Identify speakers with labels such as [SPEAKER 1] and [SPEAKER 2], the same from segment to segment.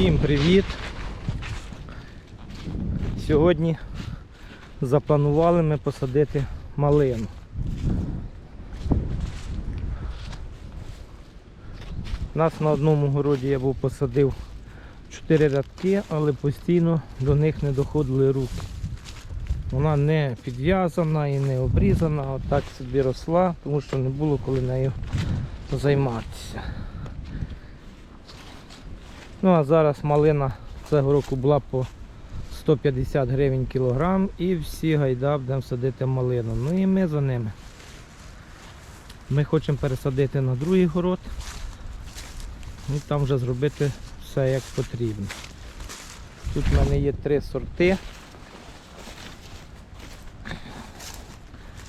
[SPEAKER 1] Всім привіт! Сьогодні запланували ми посадити малину. У нас на одному городі я був посадив 4 рядки, але постійно до них не доходили руки. Вона не підв'язана і не обрізана, отак собі росла, тому що не було коли нею займатися. Ну а зараз малина цього року була по 150 гривень кілограм і всі гайда будемо садити малину. Ну і ми за ними. Ми хочемо пересадити на другий город і там вже зробити все як потрібно. Тут в мене є три сорти.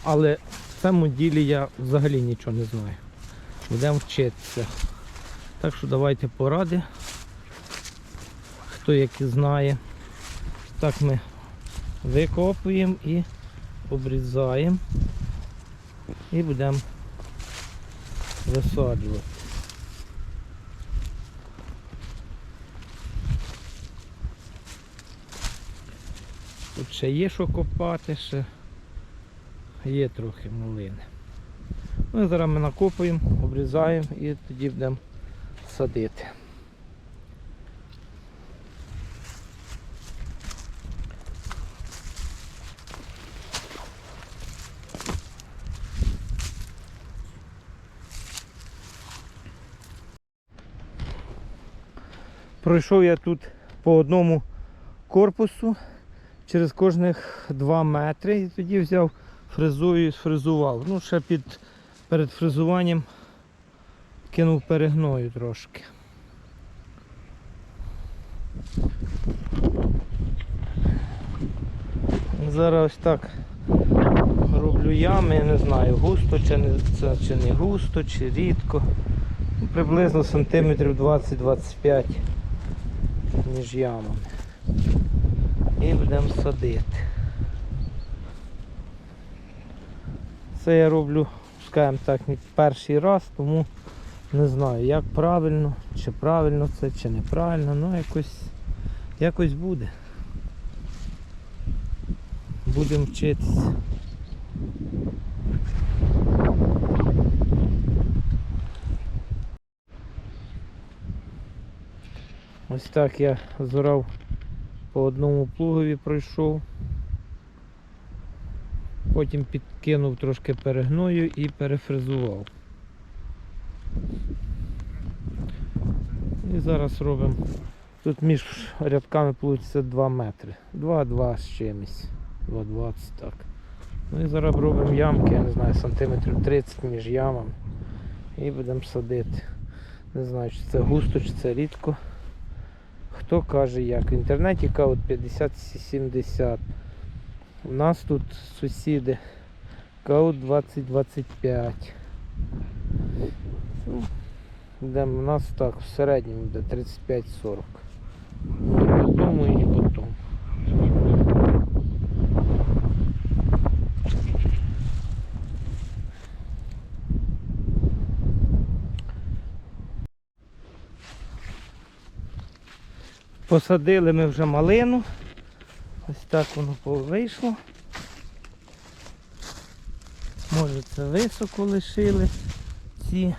[SPEAKER 1] Але в цьому ділі я взагалі нічого не знаю. Будемо вчитися. Так що давайте поради хто які знає. Так ми викопуємо і обрізаємо і будемо висаджувати. Тут ще є що копати, ще є трохи малини. Ну і зараз ми накопуємо, обрізаємо і тоді будемо садити. Пройшов я тут по одному корпусу через кожних 2 метри і тоді взяв фрезою і сфрезував. Ну, ще під, перед фрезуванням кинув перегною трошки. Зараз ось так роблю ями, я не знаю, густо чи не, чи не густо, чи рідко. Ну, Приблизно сантиметрів 20-25 між ямами. І будемо садити. Це я роблю, скажімо так, не перший раз, тому не знаю, як правильно, чи правильно це, чи неправильно, ну якось, якось буде. Будемо вчитися. Ось так я зорав по одному плугові пройшов. Потім підкинув трошки перегною і перефрезував. І зараз робимо. Тут між рядками вийде 2 метри. 2-2 з чимось. 2,20 так. Ну і зараз робимо ямки, я не знаю, сантиметрів 30 між ямами. І будемо садити. Не знаю, чи це густо, чи це рідко. Хто каже як. В інтернеті кажуть 50-70. У нас тут сусіди кажуть 20-25. Ну, Йдемо, у нас так, в середньому буде 35-40. Не Посадили ми вже малину. Ось так воно вийшло. Може це високо лишили ці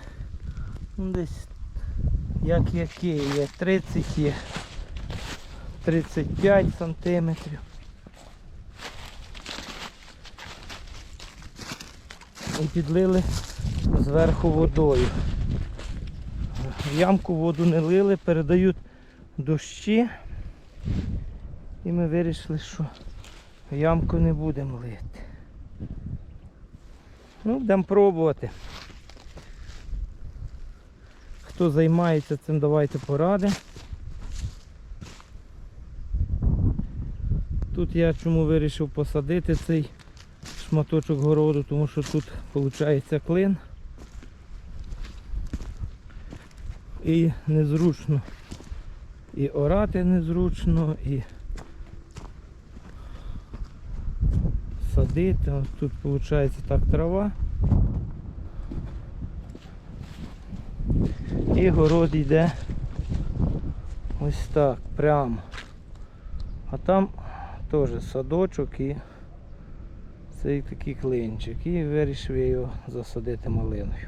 [SPEAKER 1] ну, десь як які є 30 є 35 сантиметрів. І підлили зверху водою. В ямку воду не лили, передають дощі. І ми вирішили, що ямку не будемо лити. Ну, будемо пробувати. Хто займається цим, давайте поради. Тут я чому вирішив посадити цей шматочок городу, тому що тут виходить клин. І незручно і орати незручно, і садити. Ось тут виходить так трава. І город йде Ось так, прямо. А там теж садочок і цей такий клинчик. І вирішив його засадити малиною.